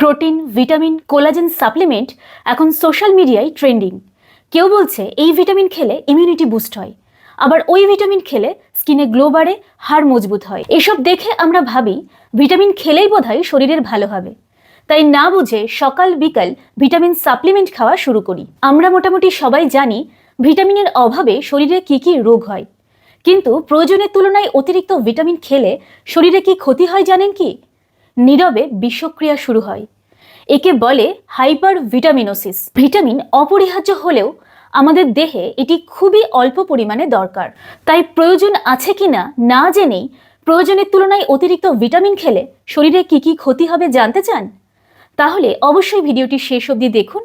Protein, vitamin, collagen supplement এখন social মিডিয়ায় trending. কেউ বলছে এই ভিটামিন খেলে ইমিউনিটি বুস্ট হয়। আবার ওই ভিটামিন খেলে স্কিনে গ্লো বাড়ে, হাড় মজবুত হয়। এসব দেখে আমরা ভাবি, ভিটামিন খেলেই বোধহয় শরীরের ভালো হবে। তাই না বুঝে সকাল বিকাল ভিটামিন সাপ্লিমেন্ট খাওয়া শুরু করি। আমরা মোটামুটি সবাই জানি ভিটামিনের অভাবে শরীরে কি কি রোগ হয়। কিন্তু প্রয়োজনের তুলনায় অতিরিক্ত ভিটামিন খেলে শরীরে কি ক্ষতি হয় জানেন কি? নীরবে বিষক্রিয়া শুরু হয়। একে বলে হাইপার ভিটামিনোসিস ভিটামিন অপরিহার্য হলেও আমাদের দেহে এটি খুবই অল্প পরিমাণে দরকার। তাই প্রয়োজন আছে কিনা না জেনেই প্রয়োজনের তুলনায় অতিরিক্ত ভিটামিন খেলে শরীরে কি কি ক্ষতি হবে জানতে চান? তাহলে অবশ্যই ভিডিওটি শেষ অবধি দেখুন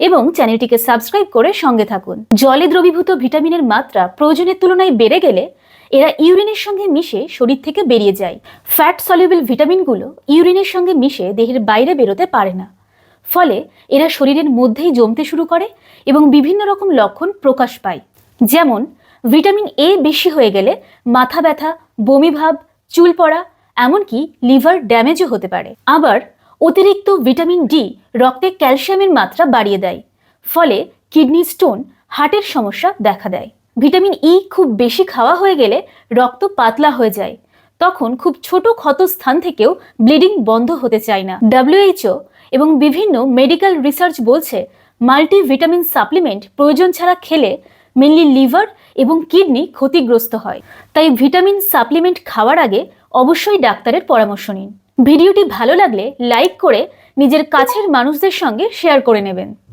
এবং চ্যানেলটিকে সাবস্ক্রাইব করে সঙ্গে থাকুন। জলে দ্রবীভূত ভিটামিনের মাত্রা প্রয়োজনের তুলনায় বেড়ে গেলে এরা ইউরিনের সঙ্গে মিশে শরীর থেকে বেরিয়ে যায়। ফ্যাট সলিউবল ভিটামিনগুলো ইউরিনের সঙ্গে মিশে দেহের বাইরে বেরোতে পারে না। ফলে এরা শরীরের মধ্যেই জমতে শুরু করে এবং বিভিন্ন রকম লক্ষণ প্রকাশ পায়। যেমন, ভিটামিন এ বেশি হয়ে গেলে মাথা ব্যথা বমিভাব চুল পড়া, এমনকি লিভার ড্যামেজও হতে পারে। আবার, অতিরিক্ত ভিটামিন ডি রক্তে ক্যালসিয়ামের মাত্রা বাড়িয়ে দেয়। ফলে কিডনি স্টোন, হার্টের সমস্যা দেখা দেয়। ভিটামিন ই খুব বেশি খাওয়া হয়ে গেলে রক্ত পাতলা হয়ে যায়। তখন খুব ছোট ক্ষত স্থান থেকেও ব্লিডিং বন্ধ হতে চায় না। ডাব্লিউএইচও এবং বিভিন্ন মেডিকেল রিসার্চ বলছে মাল্টি ভিটামিন সাপ্লিমেন্ট প্রয়োজন ছাড়া খেলে মেনলি লিভার এবং কিডনি ক্ষতিগ্রস্ত হয়। তাই ভিটামিন সাপ্লিমেন্ট খাওয়ার আগে অবশ্যই ডাক্তারের পরামর্শ নিন। ভিডিওটি ভালো লাগলে লাইক করে নিজের কাছের মানুষদের সঙ্গে শেয়ার করে নেবেন।